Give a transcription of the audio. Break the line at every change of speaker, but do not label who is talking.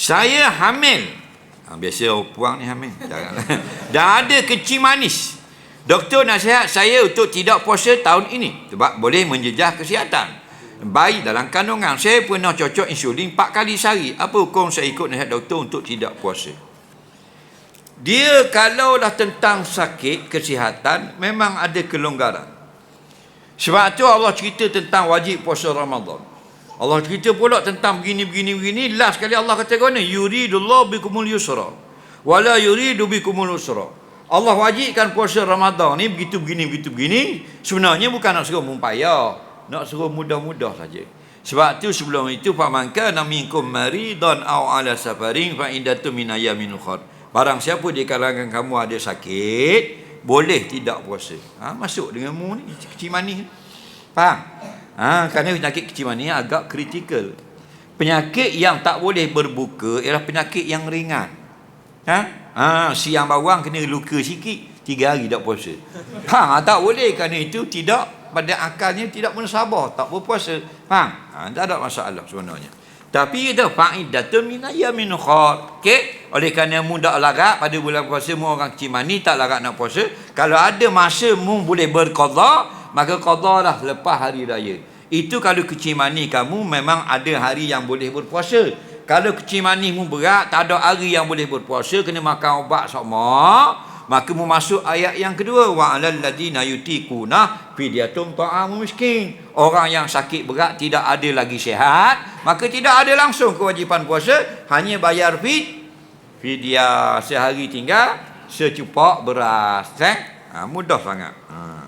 Saya hamil. Ha, biasa puang ni hamil. Janganlah. Dan ada kecil manis. Doktor nasihat saya untuk tidak puasa tahun ini. Sebab boleh menjejah kesihatan. Bayi dalam kandungan. Saya pernah cocok insulin 4 kali sehari. Apa hukum saya ikut nasihat doktor untuk tidak puasa? Dia kalau dah tentang sakit, kesihatan, memang ada kelonggaran. Sebab tu Allah cerita tentang wajib puasa Ramadan. Allah cerita pula tentang begini begini begini last sekali Allah kata kau ni yuridullah bikumul yusra wala yuridu bikumul usra. Allah wajibkan puasa Ramadan ni begitu begini begitu begini sebenarnya bukan nak suruh mumpayah, nak suruh mudah-mudah saja. Sebab tu sebelum itu famanka naminkum maridan aw ala safarin fa indatu min ayamin ukhra. Barang siapa di kalangan kamu ada sakit, boleh tidak puasa. Ha, masuk dengan mu ni, kecil manis. Faham? Ha, kerana penyakit kecil manis agak kritikal. Penyakit yang tak boleh berbuka ialah penyakit yang ringan. Ha? Ha, siang bawang kena luka sikit, tiga hari tak puasa. Ha, tak boleh kerana itu tidak pada akalnya tidak mensabar, tak berpuasa. Faham? Ha, tak ada masalah sebenarnya. Tapi itu faidatun min ayamin ukhra. Okey? Oleh kerana mu tak larat pada bulan puasa mu orang kecil manis tak larat nak puasa, kalau ada masa mu boleh berqada, maka qadalah lepas hari raya. Itu kalau kecil manis kamu memang ada hari yang boleh berpuasa. Kalau kecil manismu berat, tak ada hari yang boleh berpuasa, kena makan ubat sama, maka mu masuk ayat yang kedua wa alal ladina yutiquna fidyatun ta'amu miskin. Orang yang sakit berat tidak ada lagi sihat, maka tidak ada langsung kewajipan puasa, hanya bayar fid fidyah sehari tinggal secupak beras. Eh? Ha, mudah sangat. Ha.